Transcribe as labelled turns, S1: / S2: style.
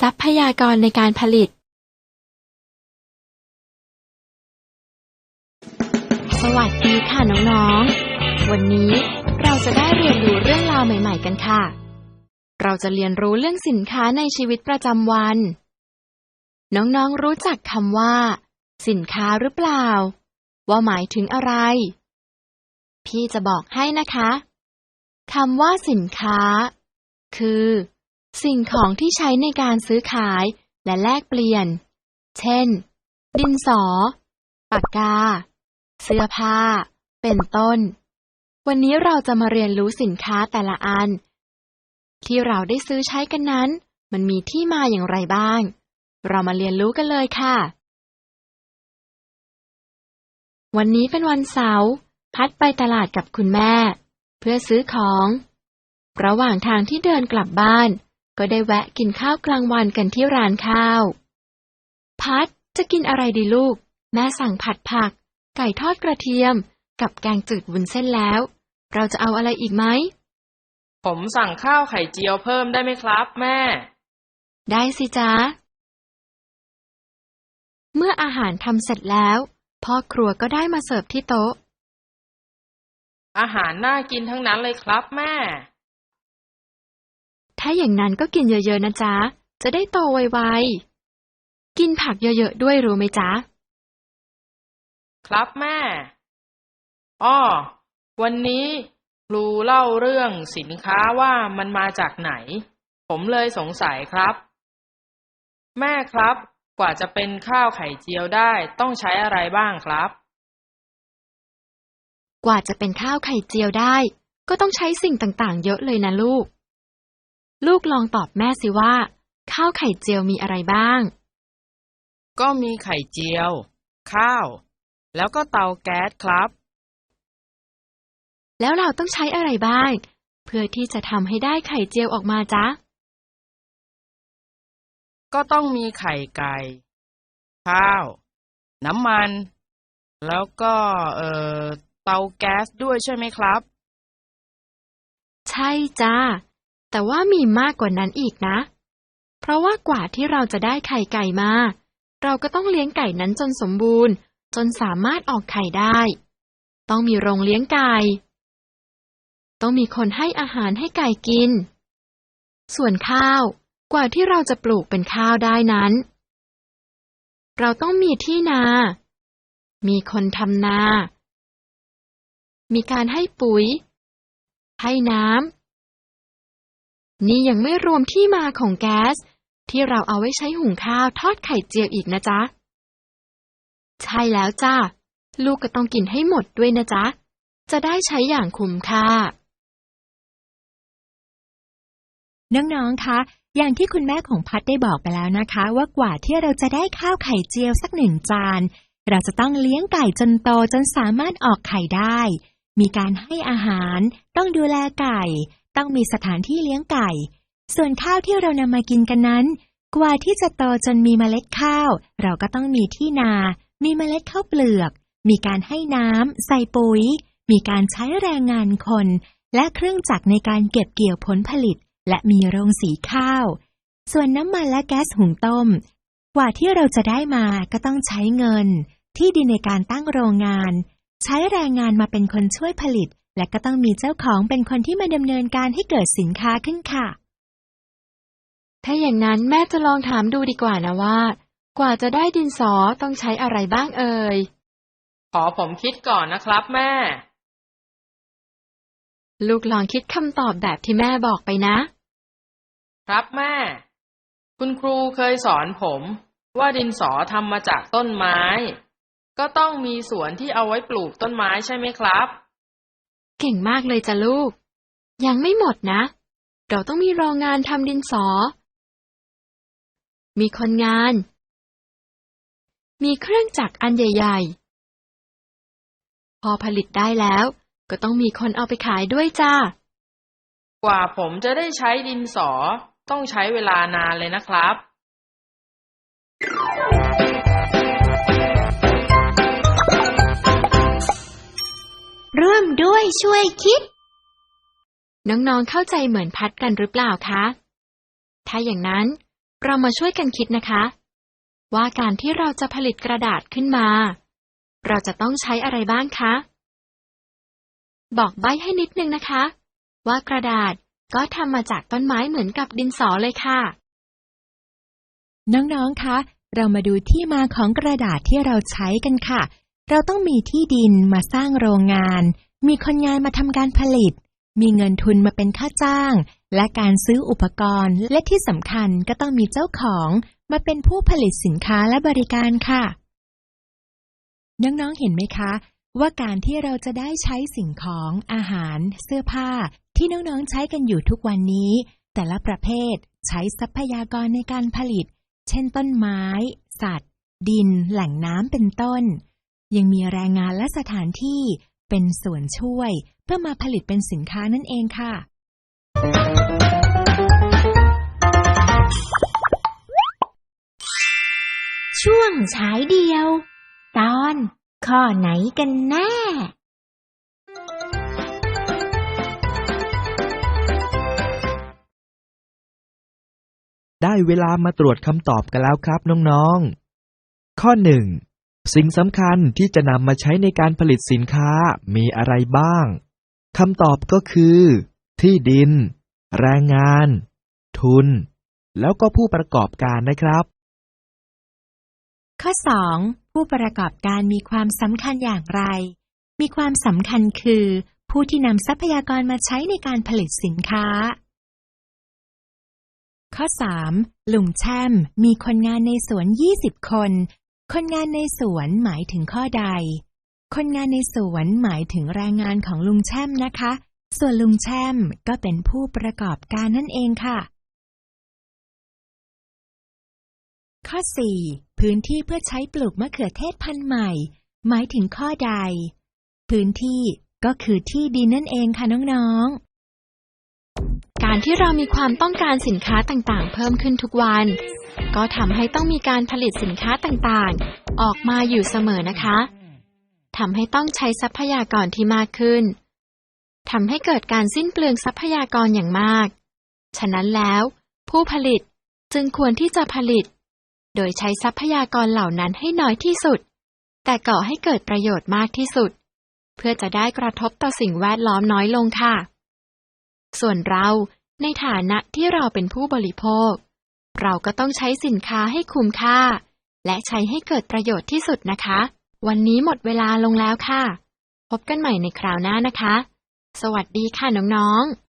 S1: ทรัพยากรในการผลิต สวัสดีค่ะน้องๆ วันนี้เราจะได้เรียนรู้เรื่องราวใหม่ ๆ กันค่ะ เราจะเรียนรู้เรื่องสินค้าในชีวิตประจำวัน น้องๆ รู้จักคำว่า สินค้าหรือเปล่า ว่าหมายถึงอะไร พี่จะบอกให้นะคะคำว่าสินค้า คือ สิ่งของที่ใช้ในการซื้อขายและแลกเปลี่ยน เช่น ดินสอ ปากกา เสื้อผ้า เป็นต้น วันนี้เราจะมาเรียนรู้สินค้าแต่ละอัน ที่เราได้ซื้อใช้กันนั้น มันมีที่มาอย่างไรบ้าง เรามาเรียนรู้กันเลยค่ะ วันนี้เป็นวันเสาร์ พัดไปตลาดกับคุณแม่ เพื่อซื้อของ ระหว่างทางที่เดินกลับบ้าน ก็ได้แวะกินข้าวกลางวันกันที่ร้านข้าว พัดจะกินอะไรดีลูก แม่สั่งผัดผัก ไก่ทอดกระเทียม กับแกงจืดวุ้นเส้นแล้ว เราจะเอาอะไรอีกไหม
S2: ผมสั่งข้าวไข่เจียวเพิ่มได้ไหมครับ แม่
S1: ได้สิจ๊ะ เมื่ออาหารทำเสร็จแล้ว พ่อครัวก็ได้มาเสิร์ฟที่โต๊ะ
S2: อาหารน่ากินทั้งนั้นเลยครับแม่
S1: ถ้าอย่างนั้นก็กินเยอะๆนะจ๊ะ จะได้โตไวๆ กินผักเยอะๆด้วยรู้ไหมจ๊ะ
S2: ครับแม่ อ้อ วันนี้ครูเล่าเรื่องสินค้าว่ามันมาจากไหน ผมเลยสงสัยครับ แม่ครับ กว่าจะเป็นข้าวไข่เจียวได้ต้องใช้อะไรบ้างครับ
S1: กว่าจะเป็นข้าวไข่เจียวได้ ก็ต้องใช้สิ่งต่างๆ เยอะเลยนะลูก ลูกลองตอบแม่สิว่า ข้าวไข่เจียวมีอะไรบ้าง
S2: ก็มีไข่เจียว ข้าว แล้วก็เตาแก๊สครับ
S1: แล้วเราต้องใช้อะไรบ้าง เพื่อที่จะทำให้ได้ไข่เจียวออกมาจ๊ะ
S2: ก็ต้องมีไข่ไก่ ข้าว น้ำมัน แล้วก็เอ่อเตาแก๊สด้วยใช่ไหมครับ
S1: ใช่จ้า แต่ว่ามีมากกว่านั้นอีกนะ เพราะว่ากว่าที่เราจะได้ไข่ไก่มา เราก็ต้องเลี้ยงไก่นั้นจนสมบูรณ์ จนสามารถออกไข่ได้ ต้องมีโรงเลี้ยงไก่ ต้องมีคนให้อาหารให้ไก่กิน ส่วนข้าว กว่าที่เราจะปลูกเป็นข้าวได้นั้น เราต้องมีที่นา มีคนทำนา มีการให้ปุ๋ย ให้น้ำ นี่ยังไม่รวมที่มาของแก๊ส ที่เราเอาไว้ใช้หุงข้าวทอดไข่เจียวอีกนะจ๊ะ ใช่แล้วจ้าลูกก็ต้องกินให้หมดด้วยนะจ๊ะ จะได้ใช้อย่างคุ้มค่า
S3: น้องๆ คะ อย่างที่คุณแม่ของพัดได้บอกไปแล้วนะคะ ว่ากว่าที่เราจะได้ข้าวไข่เจียวสักหนึ่งจาน เราจะต้องเลี้ยงไก่จนโตจนสามารถออกไข่ได้ มีการให้อาหาร ต้องดูแลไก่ ต้องมีสถานที่เลี้ยงไก่ ส่วนข้าวที่เรานำมากินกันนั้น กว่าที่จะโตจนมีเมล็ดข้าว เราก็ต้องมีที่นา มีเมล็ดข้าวเปลือก มีการให้น้ำใส่ปุ๋ย มีการใช้แรงงานคน และเครื่องจักรในการเก็บเกี่ยวผลผลิต และมีโรงสีข้าว ส่วนน้ำมันและแก๊สหุงต้ม กว่าที่เราจะได้มาก็ต้องใช้เงิน ที่ดินในการตั้งโรงงาน ใช้แรงงานมาเป็นคนช่วยผลิต และก็ต้องมีเจ้าของเป็นคนที่มาดำเนินการให้เกิดสินค้าขึ้นค่ะ
S1: ถ้าอย่างนั้นแม่จะลองถามดูดีกว่านะว่า กว่าจะได้ดินสอต้องใช้อะไรบ้างเอ่ย
S2: ขอผมคิดก่อนนะครับแม่
S1: ลูกลองคิดคำตอบแบบที่แม่บอกไปนะ
S2: ครับแม่ คุณครูเคยสอนผมว่าดินสอทำมาจากต้นไม้ ก็ต้องมีสวนที่เอาไว้ปลูกต้นไม้ใช่ไหมครับ
S1: เก่งมากเลยจ้ะลูก ยังไม่หมดนะ เราต้องมีโรงงานทำดินสอ มีคนงาน มีเครื่องจักรอันใหญ่ ๆ พอผลิตได้แล้ว ก็ต้องมีคนเอาไปขายด้วยจ้า
S2: กว่าผมจะได้ใช้ดินสอต้องใช้เวลานานเลยนะครับ
S1: ร่วมด้วยช่วยคิด น้องๆเข้าใจเหมือนพัดกันหรือเปล่าคะ ถ้าอย่างนั้นเรามาช่วยกันคิดนะคะ ว่าการที่เราจะผลิตกระดาษขึ้นมา เราจะต้องใช้อะไรบ้างคะ บอกใบ้ให้นิดนึงนะคะ ว่ากระดาษก็ทำมาจากต้นไม้เหมือนกับดินสอเลยค่ะ
S3: น้องๆคะ เรามาดูที่มาของกระดาษที่เราใช้กันค่ะ เราต้องมีที่ดินมาสร้างโรงงาน มีคนงานมาทำการผลิต มีเงินทุนมาเป็นค่าจ้าง และการซื้ออุปกรณ์ และที่สำคัญก็ต้องมีเจ้าของมาเป็นผู้ผลิตสินค้าและบริการค่ะ น้องๆ เห็นไหมคะ ว่าการที่เราจะได้ใช้สิ่งของอาหาร เสื้อผ้า ที่น้องๆ ใช้กันอยู่ทุกวันนี้ แต่ละประเภทใช้ทรัพยากรในการผลิต เช่นต้นไม้ สัตว์ ดิน แหล่งน้ำเป็นต้น ยังมีแรงงานและสถานที่เป็นส่วนช่วยเพื่อมาผลิตเป็นสินค้านั่นเองค่ะ
S4: ช่วงฉายเดียว ตอนข้อไหนกันแน่
S5: ได้เวลามาตรวจคำตอบกันแล้วครับน้องๆ ข้อ 1. สิ่งสำคัญที่จะนำมาใช้ในการผลิตสินค้ามีอะไรบ้าง คำตอบก็คือ ที่ดิน แรงงาน ทุน แล้วก็ผู้ประกอบการนะครับ
S3: ข้อ 2. ผู้ประกอบการมีความสำคัญอย่างไร มีความสำคัญคือ ผู้ที่นำทรัพยากรมาใช้ในการผลิตสินค้า ข้อ 3. ลุงแช่มมีคนงานในสวน 20 คน คนงานในสวนหมายถึงข้อใด คนงานในสวนหมายถึงแรงงานของลุงแช่มนะคะ ส่วนลุงแช่มก็เป็นผู้ประกอบการนั่นเองค่ะ ข้อ 4. พื้นที่เพื่อใช้ปลูกมะเขือเทศพันธุ์ใหม่ หมายถึงข้อใด พื้นที่ก็คือที่ดินนั่นเองค่ะน้องๆ
S1: การที่เรามีความต้องการสินค้าต่างๆ เพิ่มขึ้นทุกวัน ก็ทำให้ต้องมีการผลิตสินค้าต่างๆ ออกมาอยู่เสมอนะคะทำให้ต้องใช้ทรัพยากรที่มากขึ้นทำให้เกิดการสิ้นเปลืองทรัพยากรอย่างมาก ฉะนั้นแล้ว ผู้ผลิตจึงควรที่จะผลิต โดยใช้ทรัพยากรเหล่านั้นให้น้อยที่สุด แต่ก่อให้เกิดประโยชน์มากที่สุด เพื่อจะได้กระทบต่อสิ่งแวดล้อมน้อยลงค่ะ ส่วนเรา ในฐานะที่เราเป็นผู้บริโภค เราก็ต้องใช้สินค้าให้คุ้มค่า และใช้ให้เกิดประโยชน์ที่สุดนะคะ วันนี้หมดเวลาลงแล้วค่ะ พบกันใหม่ในคราวหน้านะคะ สวัสดีค่ะน้องๆ